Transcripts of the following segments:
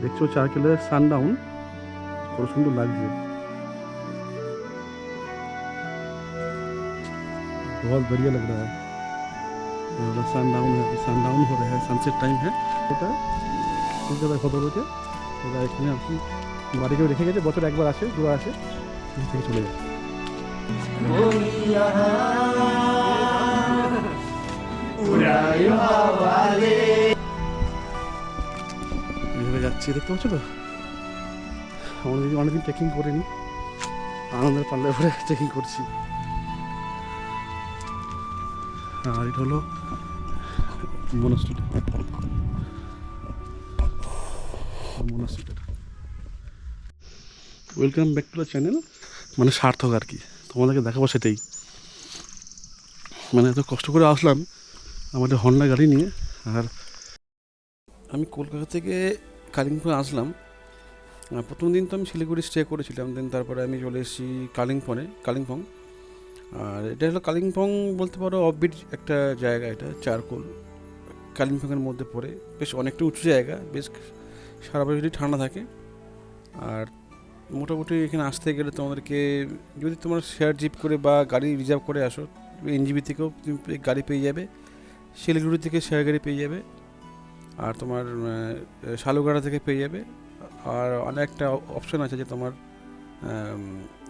দেখছো চারকেলের সানডাউন কত সুন্দর লাগছে बहुत बढ़िया लग रहा है सनडाउन है सनडाउन हो रहा है सनसेट टाइम है এটা কলকাতায় ফটো রয়েছে ওরা এখানে আর কি বাড়ি কেউ রেখে গেছে বছর একবার আসে দুবার আসে এখান থেকে চলে যায় এইভাবে যাচ্ছি দেখতে পাচ্ছ তো? অনেকদিন অনেকদিন ট্রেকিং করিনি, আনন্দের পাল্লে ভরে ট্রেকিং করছি। আর এটা হলো মনস্ট্রিটা welcome back to the channel মানে সার্থক আর কি, তোমাদেরকে দেখাবো সেটাই। মানে এত কষ্ট করে আসলাম আমাদের হন্ডা গাড়ি নিয়ে, আর আমি কলকাতা থেকে কালিম্পং আসলাম। প্রথম দিন তো আমি শিলিগুড়ি স্টে করেছিলাম দেন তারপরে আমি চলে এসেছি কালিম্পংয়ে, কালিম্পং। আর এটা হলো কালিম্পং বলতে পারো অফবিট একটা জায়গা এটা, চারকোল। কালিম্পংয়ের মধ্যে পড়ে, বেশ অনেকটা উঁচু জায়গা, বেশ সারা বছরই ঠান্ডা থাকে। আর মোটামুটি এখানে আসতে গেলে তোমাদেরকে, যদি তোমরা শেয়ার জিপ করে বা গাড়ি রিজার্ভ করে আসো এনজিবি থেকেও তুমি গাড়ি পেয়ে যাবে, শিলিগুড়ি থেকে শেয়ার গাড়ি পেয়ে যাবে। আর তোমার শালুগাড়া থেকে পেয়ে যাবে। আর অনেকটা অপশন আছে যে তোমার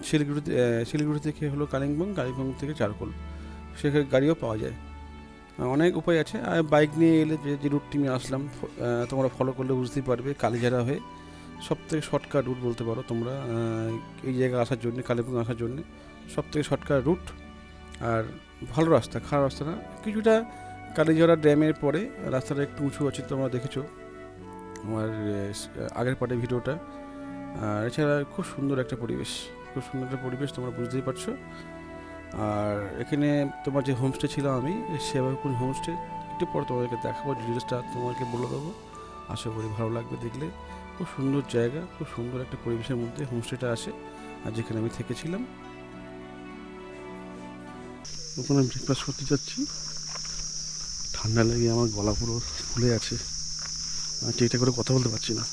শিলিগুড়ি শিলিগুড়ি থেকে হলো কালিম্পং কালিম্পং থেকে চারকোল। সেখানে গাড়িও পাওয়া যায়। অনেক উপায় আছে। আর বাইক নিয়ে এলে যে যে রুটটি আমি আসলাম তোমরা ফলো করলে বুঝতেই পারবে কালীঝাড়া হয়ে সব থেকে শর্টকাট রুট বলতে পারো তোমরা এই জায়গায় আসার জন্য, কালিম্পং আসার জন্য। সব থেকে শর্টকাট রুট আর ভালো রাস্তা, খারাপ রাস্তা না, কিছুটা কালীঝরা ড্যামের পরে রাস্তাটা একটু উঁচু আছে, তোমরা দেখেছ। আমার আগের পার্টের ভিডিওটা। আর এছাড়া খুব সুন্দর একটা পরিবেশ। খুব সুন্দর একটা পরিবেশ, তোমরা বুঝতেই পারছ। আর এখানে তোমার যে হোমস্টে ছিল আমি সেভাবে সেবাকুন হোমস্টে একটু পর তোমাদেরকে দেখাবো ডিটেলসটা তোমাকে বলে দেবো। আশা করি ভালো লাগবে দেখলে। খুব সুন্দর জায়গা, খুব সুন্দর একটা পরিবেশের মধ্যে হোমস্টেটা আসে, আর যেখানে আমি থেকেছিলাম। ওখানে ব্রেকফাস্ট করতে যাচ্ছি। ঠান্ডা লেগে আমার গলা পুরো ফুলে আছে। আমি ঠিকঠাক করে কথা বলতে পারছি না।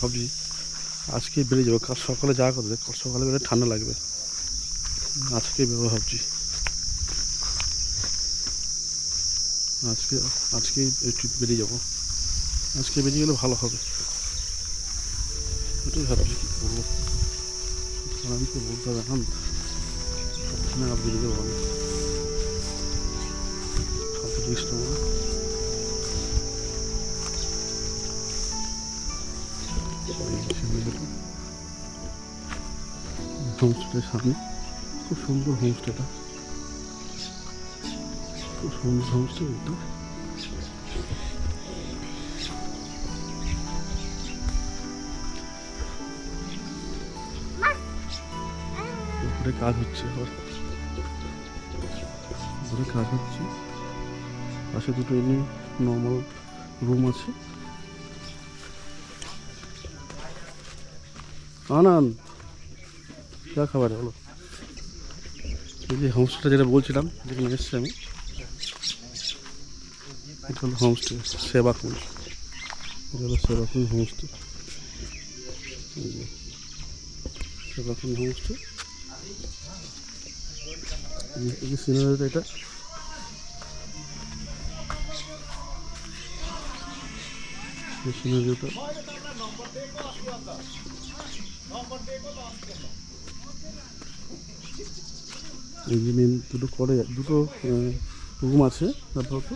ভাবছি, আজকে বেরিয়ে যাব। কাল সকালে যাওয়া কথা কাল সকালে বেরোলে ঠান্ডা লাগবে। আজকে বেরোবো ভাবছি। আজকে আজকে একটু বেরিয়ে যাব। আজকে বেরিয়ে গেলে ভালো হবে। ওটাই ভাবছি কী করব। আমি তো বলতে হবে এখন সবসময় আর বেরিয়ে যাব নেব হোমস্টের সামনে। খুব সুন্দর হোমস্টেটা খুব সুন্দর হোমস্টে উপরে কাজ হচ্ছে কাজ হচ্ছে। পাশে দুটো এমনি নর্মাল রুম আছে। আনান, যা খাবার হলো। এই যে হোমস্টেটা যেটা বলছিলাম, যেখানে এসছি আমি, এটা হলো হোমস্টে সেবাকুঞ্জ এটা সেবা সেবাকুঞ্জ হোমস্টে সেবাকুঞ্জ হোমস্টে সিনারিটা এটা। মেন দুটো করে দুটো রুম আছে তারপর তো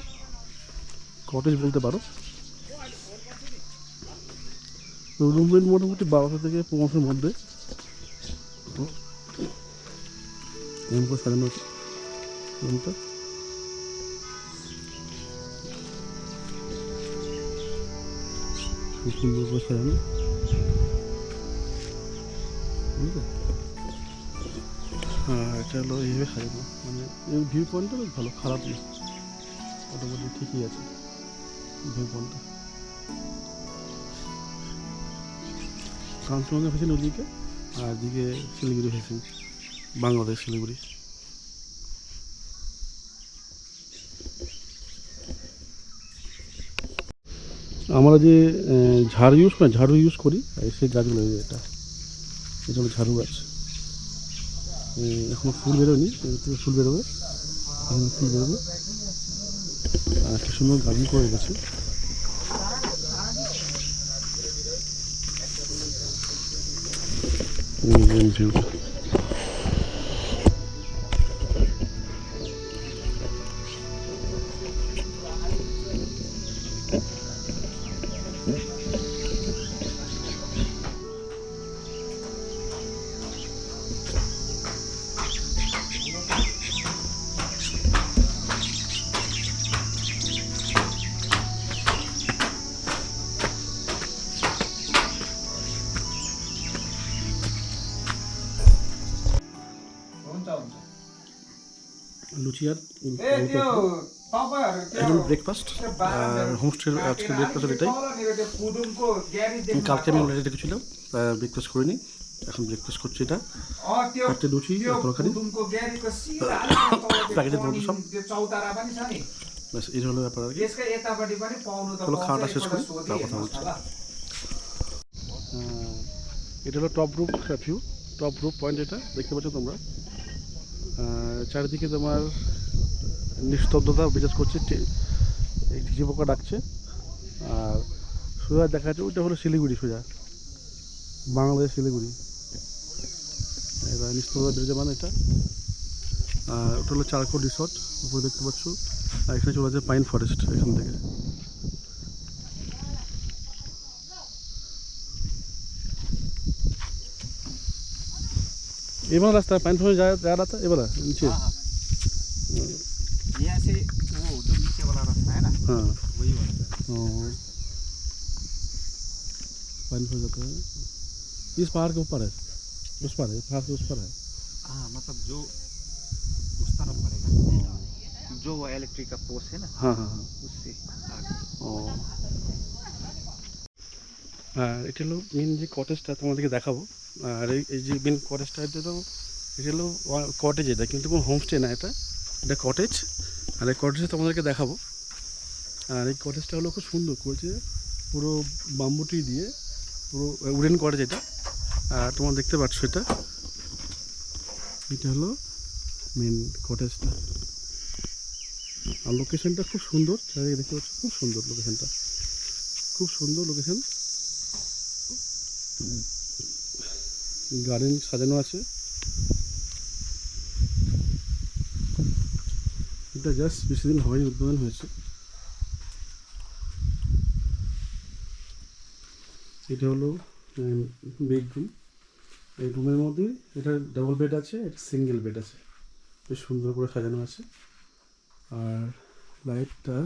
কটেজ বলতে পারো। রুম মোটামুটি বারোশো থেকে পনেরোশোর মধ্যে। সাজানো রুমটা খুব সুন্দর সাজানো বুঝলে হ্যাঁ এটা হলো এইভাবে সাজানো মানে এই ভিউ পয়েন্টটা বেশ ভালো খারাপ। না মোটামুটি ঠিকই আছে ভিউ পয়েন্টটা কাঞ্চনজঙ্ঘা ফেসেন ওদিকে আর এদিকে শিলিগুড়ি ফেসেন বাংলাদেশ শিলিগুড়ি। আমরা যে ঝাড়ু ইউজ করি ঝাড়ু ইউজ করি সেই গাছগুলো এটা এটা হলো ঝাড়ু গাছ। উম, এখনও ফুল বেরোয়নি থেকে ফুল বেরোবে এখন ফুল বেরোবে। আর কি সুন্দর গার্ডেন করে গেছে ভিউ ব্রেকফাস্ট আর হোমস্টের ব্রেকফাস্ট এটাই কালকে আমি অলরেডি দেখেছিলাম ব্রেকফাস্ট করিনি। এখন ব্রেকফাস্ট করছি এটা। একটা লুচি প্যাকেটের সব। ব্যাস এই ব্যাপার আর কি। খাওয়াটা শেষ কথা এটা হলো টপ রুপ ভিউ টপ রুপ পয়েন্ট এটা দেখতে পাচ্ছ তোমরা। চারিদিকে তোমার নিস্তব্ধতা বিরাজ করছে ঝিঝি পোকা ডাকছে। আর সোজা দেখা যাচ্ছে ওইটা হলো শিলিগুড়ি সোজা। বাংলাদেশ শিলিগুড়ি। এটা নিস্তব্ধতা ব্রিজে মানে এটা। আর ওটা হলো চারকো রিসর্ট উপরে দেখতে পাচ্ছ। আর এখানে চলে যাচ্ছে পাইন ফরেস্ট এখান থেকে। এবার রাস্তা পাইন ফরেস্ট যা রাস্তা এবার নিচে। হ্যাঁ, হ্যাঁ। यहाँ से वो जो नीचे वाला रास्ता है ना हाँ वही वाला है। और पैंट हो जाता है इस पहाड़ के ऊपर है उस पर है पहाड़ के उस पर है हाँ मतलब जो उस तरफ पड़ेगा जो वो इलेक्ट्रिक का पोस्ट है ना हाँ हाँ हाँ उससे आगे ও আর এটা হলো মেন যে কটেজটা তোমাদেরকে দেখাবো আর এই এই যে মেন কটেজটা এটা তো এটা হলো কটেজ এটা কিন্তু কোনো হোমস্টে না এটা এটা কটেজ আর এই কটেজটা তোমাদেরকে দেখাবো। আর এই কটেজটা হলো খুব সুন্দর করেছে পুরো বাম্বুটি দিয়ে পুরো উডেন কটেজ এটা। আর তোমরা দেখতে পাচ্ছ এটা। এটা হলো মেন কটেজটা আর লোকেশনটা খুব সুন্দর, চারিদিকে দেখতে পাচ্ছ, খুব সুন্দর লোকেশনটা খুব সুন্দর লোকেশন গার্ডেন সাজানো আছে। এটা জাস্ট বেশি দিন হয়নি, উদ্বোধন হয়েছে। এটা হলো বেডরুম এই রুমের মধ্যে এটা ডাবল বেড আছে, এটা সিঙ্গেল বেড আছে। বেশ সুন্দর করে সাজানো আছে। আর লাইটটা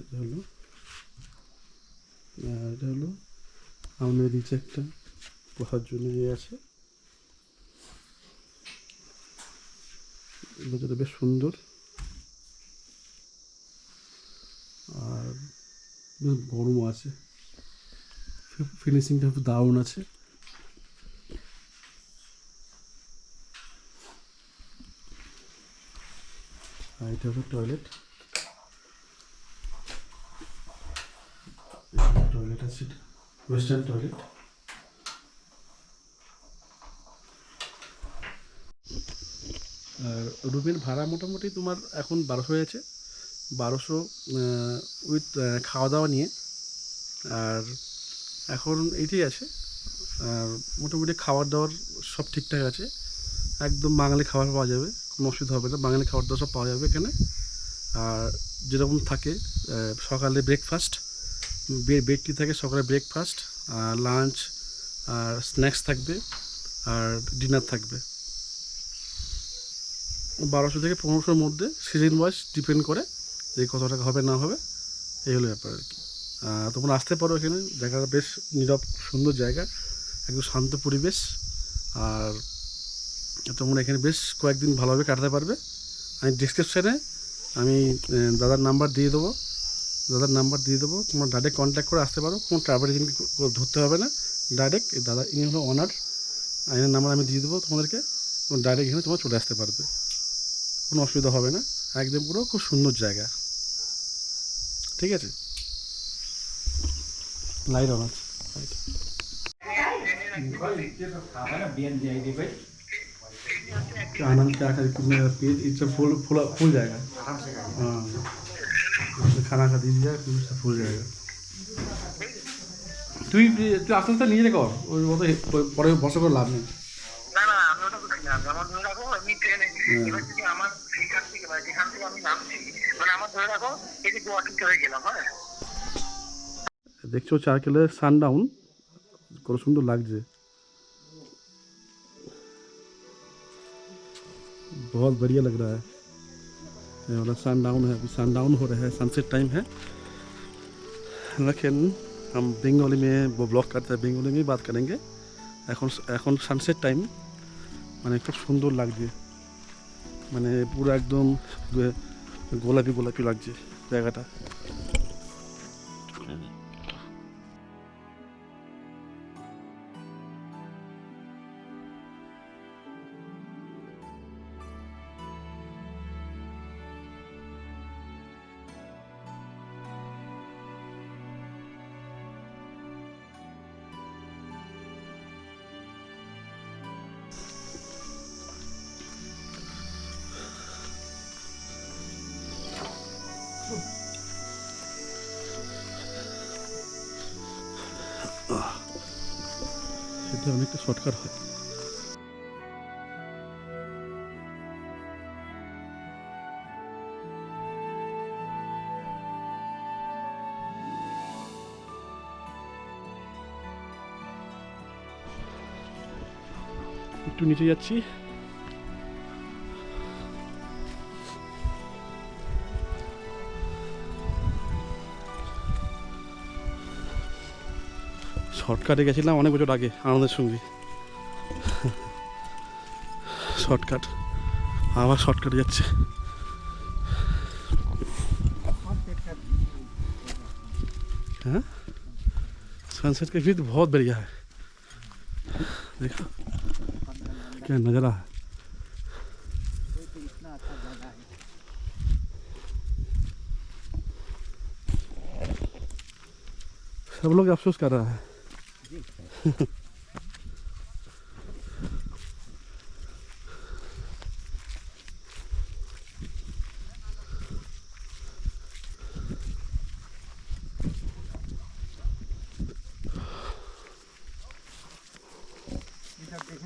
এটা হলো, আর এটা হলো আমাদের নিচে একটা বসার জন্য ইয়ে আছে। ভেতরে বেশ সুন্দর। আর বেশ গরমও আছে। ফিনিশিংটা খুব দারুণ আছে। এটা হলো টয়লেট টয়লেট আছে ওয়েস্টার্ন টয়লেট রুমের ভাড়া মোটামুটি তোমার এখন বারোশো হয়েছে। বারোশো উইথ খাওয়া দাওয়া নিয়ে। আর এখন এইটাই আছে। আর মোটামুটি খাবার দাবার সব ঠিকঠাক আছে। একদম বাঙালি খাবার পাওয়া যাবে। কোনো অসুবিধা হবে না। বাঙালি খাবার দাবার সব পাওয়া যাবে এখানে। আর যেরকম থাকে সকালে ব্রেকফাস্ট বেডটি থাকে সকালে ব্রেকফাস্ট আর লাঞ্চ আর স্ন্যাক্স থাকবে, আর ডিনার থাকবে। বারোশো থেকে পনেরোশোর মধ্যে সিজন ওয়াইজ ডিপেন্ড করে যে কত টাকা হবে, না হবে, এই হলো ব্যাপার আর কি। তোমরা আসতে পারো এখানে জায়গাটা বেশ নীরব, সুন্দর জায়গা, একদম শান্ত পরিবেশ, আর তোমরা এখানে বেশ কয়েকদিন ভালোভাবে কাটাতে পারবে। আমি ডিসক্রিপশানে আমি দাদার নাম্বার দিয়ে দেবো। দাদার নাম্বার দিয়ে দেবো। তোমরা ডাইরেক্ট কন্ট্যাক্ট করে আসতে পারো। কোনো ট্রাভেল এজেন্ট ধরতে হবে না। ডাইরেক্ট দাদা ইনি হলো অনার আইনের নাম্বার আমি দিয়ে দেবো তোমাদেরকে। ডাইরেক্ট এখানে তোমরা চলে আসতে পারবে। কোনো অসুবিধা হবে না একদম পুরো খুব সুন্দর জায়গা ঠিক আছে লাইট অন আছে आनंद क्या करे कितने पेज इससे फुल फुल फूल जाएगा हाँ इसमें खाना खा दीजिए फिर उससे फूल जाएगा তুই তুই আস্তে আস্তে নিয়ে রেখো ওই মতো হে- পরে বসে করে লাভ নেই না না আমি ওটা বুঝি না আমার ধরে রাখো আমি ট্রেনে ধরে রাখো এই যে গুয়াহাটিতে হয়ে গেলাম হ্যাঁ দেখছো চারকেলে সানডাউন কত সুন্দর লাগছে बहुत बढ़िया लग रहा है ये वाला सनडाउन है अभी सनडाउन हो रहा है सनसेट टाइम है लेकिन हम बंगाली में वो ब्लॉग करते हैं बेंगली में ही बात करेंगे এখন এখন সানসেট টাইম মানে খুব সুন্দর লাগছে মানে পুরো একদম গে- গোলাপি গোলাপি লাগছে জায়গাটা। সেটা অনেকটা শর্টকাট হয় একটু নিচে যাচ্ছি শর্টকাটে গেছিলাম অনেক বছর আগে আনন্দের সঙ্গে শর্টকাট আবার শর্টকাটে যাচ্ছে हाँ सनसेट के भी बहुत बढ़िया है देखो क्या नज़ारा है सब लोग अफसोस कर रहा है ये सब देखे ना ये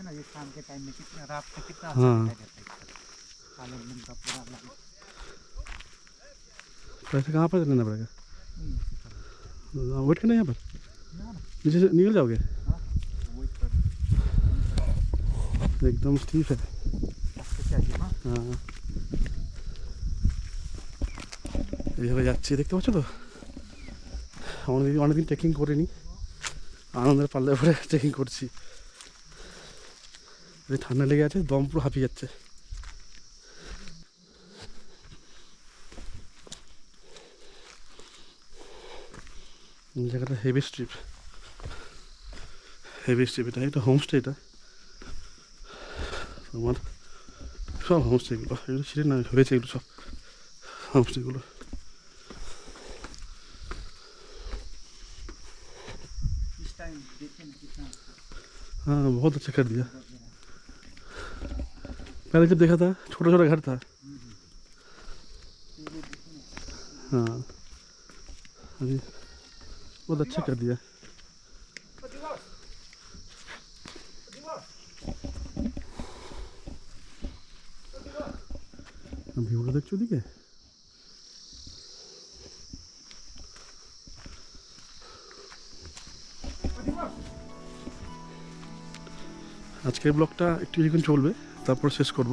ये शाम के टाइम में कितना रात का कितना हाँ। पैसे कहाँ पर लेना पड़ेगा? वेट करना हाँ, यहाँ पर? निकल जाओगे? एकदम ठीक है रास्ते चाहिए हाँ হ্যাঁ এইভাবে যাচ্ছি দেখতে পাচ্ছ তো অনেকদিন অনেকদিন ট্রেকিং করিনি আনন্দের পাল্লে পরে ট্রেকিং করছি এই ঠান্ডা লেগে আছে দম পুরো হাঁপিয়ে যাচ্ছে এই জায়গাটা হেভি স্ট্রিপ হেভি স্ট্রিপ এটা একটা হোমস্টে এটা তোমার সব হোমস্টেগুলো এগুলো ছিঁড়ে না হয়েছে এগুলো সব হোমস্টেগুলো इस टाइम देखे ना कितना हाँ बहुत अच्छा कर दिया पहले जब देखा था छोटा छोटा घर था हाँ अभी बहुत अच्छा कर दिया দিকে আজকের ব্লগটা একটু কিছুক্ষণ চলবে তারপর শেষ করব।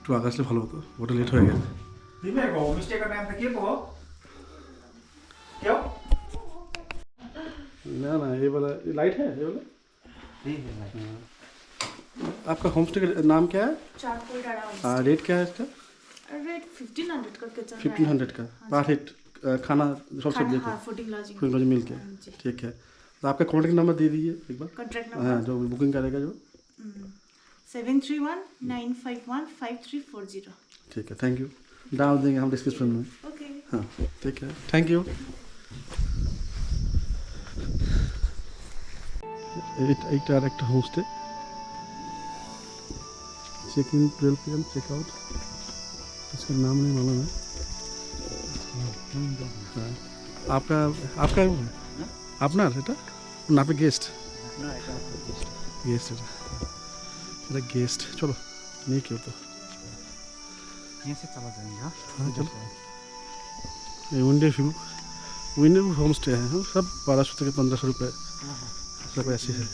একটু আগে আসলে ভালো হতো ওটা লেট হয়ে গেছে तिमीहरूको होमस्टेको नाम त के पो हो के हो ना ना ये वाला ये लाइट है ये वाला आपका होम स्टे का नाम क्या है चारकोल डाड़ा आ, रेट क्या है इसका रेट फिफ्टीन हंड्रेड का किचन फिफ्टीन हंड्रेड का पर हेड खाना सब सब लेके हाँ फूडिंग लॉजिंग फुल मुझे मिल के हाँ जी। ठीक है तो आपका कॉन्टैक्ट नंबर दे दीजिए एक बार कॉन्ट्रैक्ट हाँ नंबर जो बुकिंग करेगा जो Seven three one nine five one five three four zero ठीक है थैंक यू डाल देंगे हम डिस्क्रिप्शन में ओके हाँ ठीक है थैंक यू এইটা আর একটা homestay check in twelve P M check out इसका नाम नहीं मालूम है हाँ। आपका आपका আপনার এটা না আপনি গেস্ট গেস্ট এটা मेरा गेस्ट चलो नहीं क्यों तो। यहीं से चला जाएँगे। हाँ चलो। One day view one day home stay है हाँ, सब बारह सौ के पंद्रह सौ रुपये सब ऐसे है।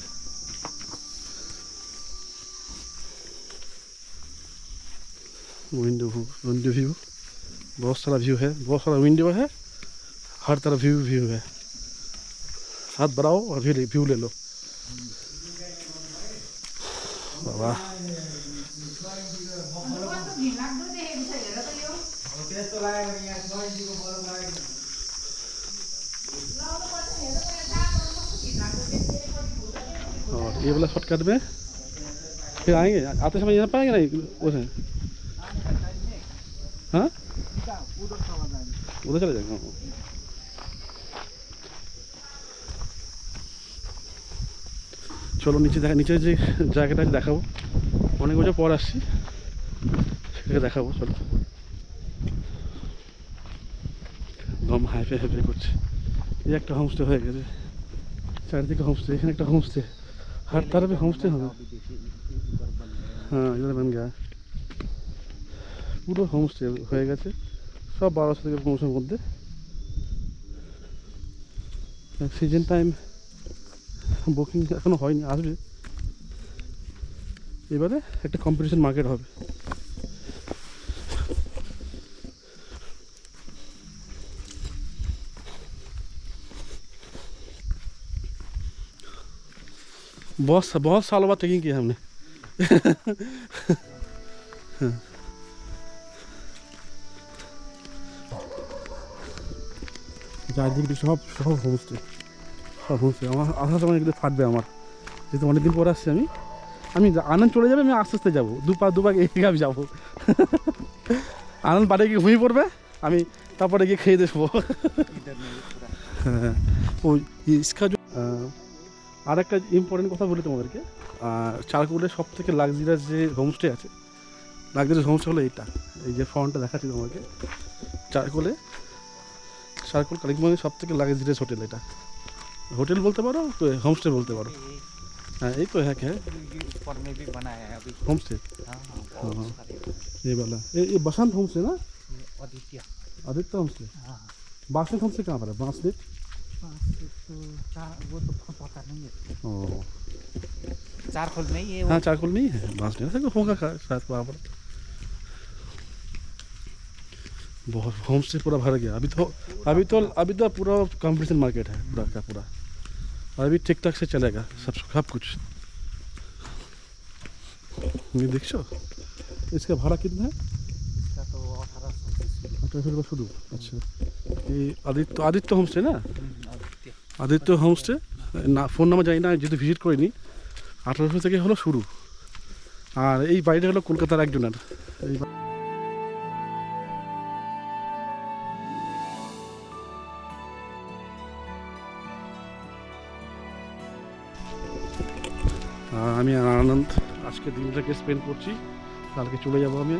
विंडो विंडो व्यू बहुत सारा व्यू है बहुत सारा विंडो है। हर तरफ़ व्यू व्यू है। हाथ बढ़ाओ और व्यू ले लो। वाह त्यस्तो लाग्यो भने यहाँ नजिकको बरफ लागेको और ये वाला शॉर्टकट में फिर आएंगे आते समय यहाँ पाएंगे नहीं उसे हाँ उधर चले जाएंगे চলো নিচে দেখা নিচে যে জায়গাটা আছে দেখাবো অনেক বছর পর আসছি সেটাকে দেখাবো চলো দম হাইফে হাইফে করছে এই একটা হোমস্টে হয়ে গেছে চারিদিকে হোমস্টে এখানে একটা হোমস্টে हर तरफ হোমস্টে হবে হ্যাঁ ইধার बन गया পুরো হোমস্টে হয়ে গেছে সব বারোশো থেকে পনেরোশোর মধ্যে সিজন টাইম বুকিং এখনো হয়নি আসবে এবারে একটা কম্পিটিশন মার্কেট হবে बहुत बहुत सालों बाद ट्रेकिंग किया हमने চারদিকে সব সব হোমস্টে সব হোমস্টে আমার আসার সময় এগুলো ফাটবে আমার। যেহেতু অনেকদিন পর আসছি আমি। আমি আনন্দ চলে যাবে, আমি আস্তে আস্তে যাব। দু পা দু এগিয়ে আমি যাব। আনন্দ বাড়ি গিয়ে ঘুমিয়ে পড়বে। আমি তারপরে গিয়ে খেয়ে দেখব হ্যাঁ ওই আর একটা ইম্পর্টেন্ট কথা বলি তোমাদেরকে। চারকুলের সব থেকে লাক্সারিয়াস যে হোমস্টে আছে লাক্সারিয়াস হোমস্টে হলো এইটা। এই যে ফ্রন্টটা দেখাচ্ছি তোমাকে। চারকোলে চারকোল কালিম্পংয়ের সব থেকে লাক্সারিয়াস হোটেল এটা। होटल बोलते पारो तो होम स्टे बोलते पारो? हाँ ये तो है क्या? ऊपर में भी बनाया है अभी। होम स्टे हाँ हाँ, हाँ, हाँ। ये वाला। ये ये बसंत होम स्टे ना आदित्य। आदित्य होम स्टे हाँ। बासंत होम स्टे कहाँ पर है? बासंत तो वो तो पता नहीं है। ओ चार चारखोल नहीं है हाँ चारखोल नहीं है। बासंत होगा साथ वहाँ पर? बहुत होम स्टे पूरा भर गया अभी तो अभी तो अभी तो पूरा कंपटीशन मार्केट है पूरा का पूरा अभी ठीक ठाक से चलेगा सब सब कुछ ये देखो इसका भाड़ा कितना है इसका तो अठारह सौ बीस अठारह सौ रुपये शुरू अच्छा ये आदित्य आदित्य होम स्टे ना आदित्य আদিত্য হোমস্টে না ফোন নাম্বার জানি না যেহেতু ভিজিট করিনি আঠারোশো থেকে হলো শুরু আর এই বাড়িটা হলো কলকাতার একজনের এই আজকে দিনটাকে স্পেন্ড করছি। কালকে চলে যাব আমি।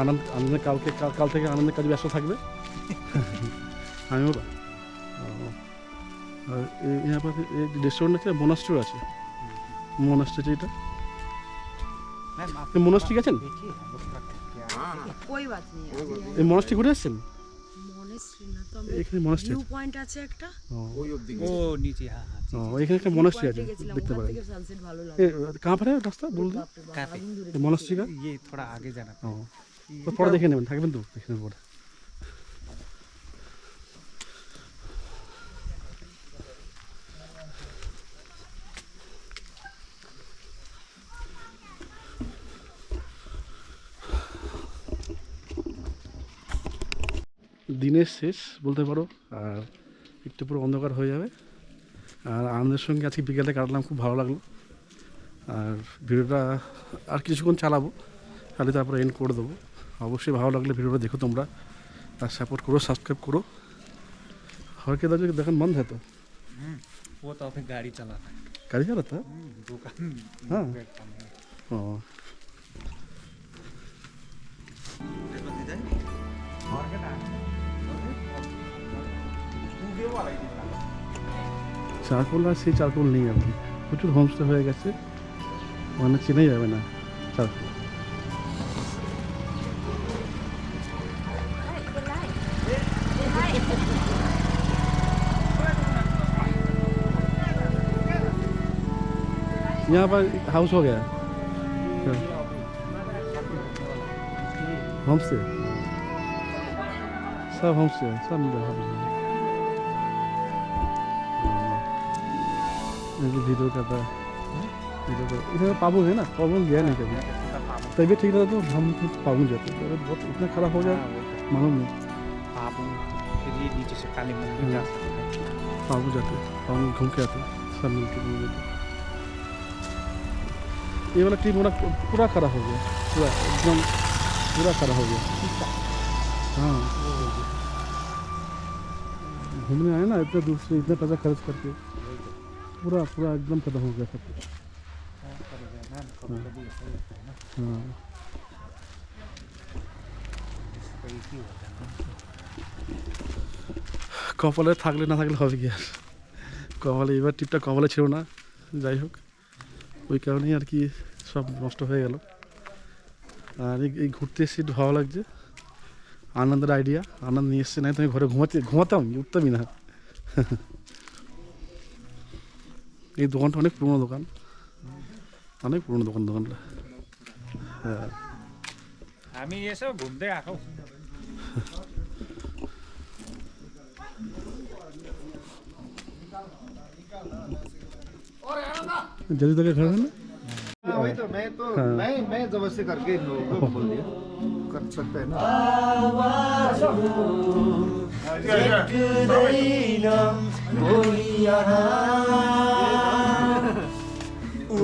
আনন্দ আনন্দে কালকে কাল থেকে আনন্দের কাজ ব্যস্ত থাকবে। আমিও আর এই রেস্টুরেন্ট আছে মোনাস্ট্রি আছে। মোনাস্ট্রি আছে এটা। মোনাস্ট্রি গেছেন? এই মোনাস্ট্রি ঘুরে আসছেন মনেস্ট্রি না তো এখানে মোনাস্ট্রি ভিউ পয়েন্ট আছে একটা ও वो नीचे हाँ हाँ ও এখানে একটা মোনাস্ট্রি আছে পয়েন্টে গেছিলাম দেখতে ওখান পারেন থেকে সানসেট ভালো লাগে এ কাহা পরে রাস্তা বলতে বাপরে বাপ, कहाँ पे? আগুন ধরে মোনাস্ট্রি কা ये थोड़ा आगे जाना ও তো পরে দেখে নেবেন থাকবেন তো এখানে পরে দিনের শেষ বলতে পারো আর একটু পুরো অন্ধকার হয়ে যাবে আর আনন্দের সঙ্গে আজকে বিকেলে কাটলাম খুব ভালো লাগলো আর ভিডিওটা আর কিছুক্ষণ চালাবো তাহলে তারপরে এন্ড করে দেবো অবশ্যই ভালো লাগলে ভিডিওটা দেখো তোমরা আর সাপোর্ট করো সাবস্ক্রাইব করো और के दाजू दुकान बंद है तो वो तो अभी गाड़ी चलाना है गाड़ी चला था दुकान हाँ। प्लेटफॉर्म है। ও और क्या চারকোল আর সেই চারকোল নেই এখন প্রচুর হোমস্টে হয়ে গেছে মানে চেনাই যাবে না চারকোল यहाँ पर हाउस हो गया होम स्टे सब होम स्टे है सब मिल रहा है वीडियो का इधर पाबू है। ना? पाबू गया नहीं कभी। तबीयत ठीक रहता तो हम कुछ पाबू जाते अगर बहुत इतना खराब हो हाँ, जाए वो तो मालूम नहीं। पापू फिर ये नीचे से काली मंदिर जा सकते हैं। पाबू जाते पाबू घूम के आते सब मिल के घूम लेते ये वाला टीम पूरा पूरा खराब हो गया। पूरा एकदम पूरा खराब हो गया। हाँ। घूमने आए ना इतने दूर से इतना पैसा खर्च करके। पूरा पूरा एकदम खत्म हो गया सब कुछ कभी कभी ऐसा ही होता है ना हाँ इसका एक ही होता है ना কপালে থাকলে না থাকলে হবে কি আর কপালে এবার টিপটা কপালে ছিল না যাই হোক ওই কারণেই আর কি সব নষ্ট হয়ে গেল আর এই- এই ঘুরতে এসে একটু ভালো লাগছে আনন্দের আইডিয়া আনন্দ নিয়ে এসছে নাই তুমি ঘরে ঘুমাতে ঘুমাতাম উঠতামই না এই দোকানটা অনেক পুরনো দোকান অনেক পুরনো দোকান দোকানটা হ্যাঁ हामी यसो घुम्दै आएको जल्दी तक घर है ना हाँ, वही तो मैं तो हाँ। मैं मैं जबरदस्ती करके इन लोगों को बोल दिया कर सकते हैं ना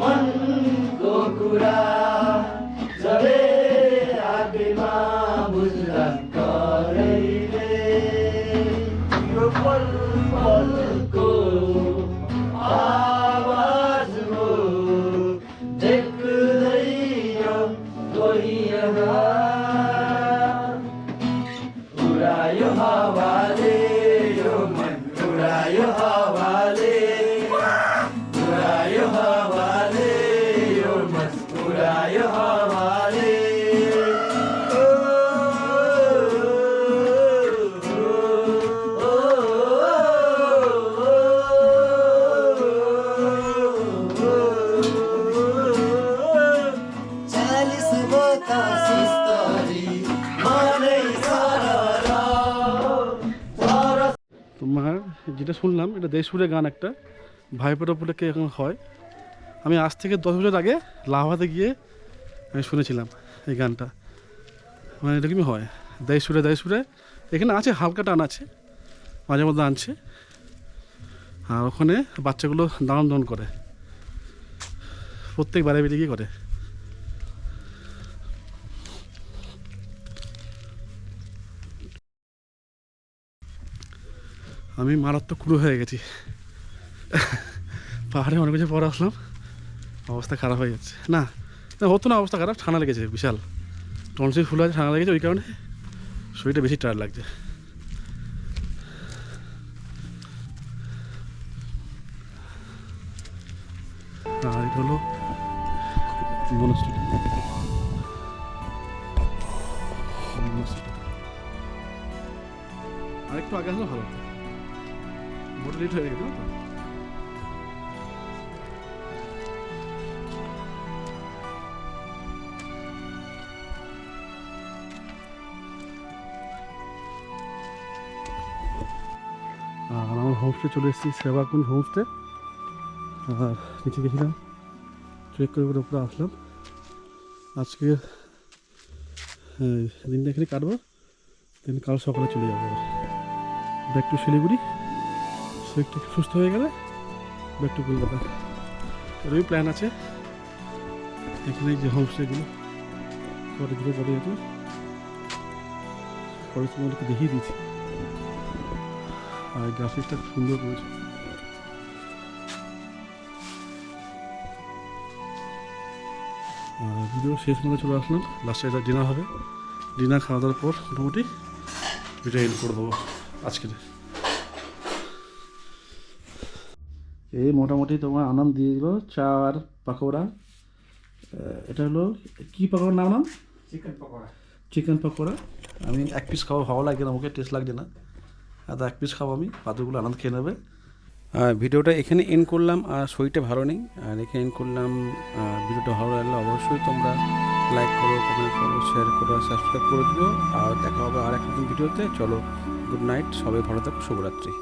मनको कुरा যেটা শুনলাম, এটা দেশপুরের গান একটা। ভাইপোর উপলক্ষে এখন হয়? আমি আজ থেকে দশ বছর আগে লাভাতে গিয়ে আমি শুনেছিলাম এই গানটা। মানে এরকমই হয়? দেয় সুরে এখানে আছে, হালকা টান আছে, মাঝে মধ্যে আনছে। আর ওখানে বাচ্চাগুলো দান দান করে। প্রত্যেক বারে বেরিয়ে গিয়ে করে। আমি মারাত্মক কুড়ো হয়ে গেছি। পাহাড়ে অনেক কিছু পরে আসলাম অবস্থা খারাপ হয়ে যাচ্ছে। না না, হতো না অবস্থা খারাপ ঠান্ডা লেগেছে বিশাল। টনসিল ফুল আছে ঠান্ডা লেগেছে ওই কারণে শরীরটা বেশি টায়ার লাগছে। আর। একটু আগে আসলে ভালো হতো। মোটর লেট হয়ে তো আর আমার হোমস্টে চলে এসেছি সেবাকুঞ্জ হোমস্টে আর নিচে গেছিলাম ট্রেক করে করে উপরে আসলাম আজকে দিনটা এখানে কাটবো দেন কাল সকালে চলে যাব ব্যাক টু শিলিগুড়ি একটু সুস্থ হয়ে গেলে? ব্যাক টু কলকাতা এরই প্ল্যান আছে? এখানে যে হোমস্টেগুলো কলেজগুলো পরে যেত কলেজ তোমাদেরকে দেখিয়ে দিয়েছি। আর গ্রাফিক্সটা খুব সুন্দর আর ভিডিও শেষ মধ্যে চলে আসলাম। লাস্টে এটা ডিনার হবে। ডিনার খাওয়া দাওয়ার পর মোটামুটি ভিডিও এন্ড করে দেবো আজকে এই মোটামুটি তোমার আনন্দ দিয়ে দিল চা আর পাকোড়া এটা হলো কী পাকোড়ার নাম নাম চিকেন পকোড়া। চিকেন পকোড়া। আমি এক পিস খাওয়া ভালো লাগছে না মুখে টেস্ট লাগছে না। আর এক পিস খাব আমি বাদুগুলো আনন্দ খেয়ে নেবে। আর ভিডিওটা এখানে এন্ড করলাম আর শরীরটা ভালো নেই। আর এখানে এন্ড করলাম আর ভিডিওটা ভালো লাগলে অবশ্যই তোমরা লাইক করো কমেন্ট করো শেয়ার করো সাবস্ক্রাইব করে দিও। আর দেখা হবে আর একটা ভিডিওতে। চলো গুড নাইট সবাই ভালো থাকো শুভরাত্রি।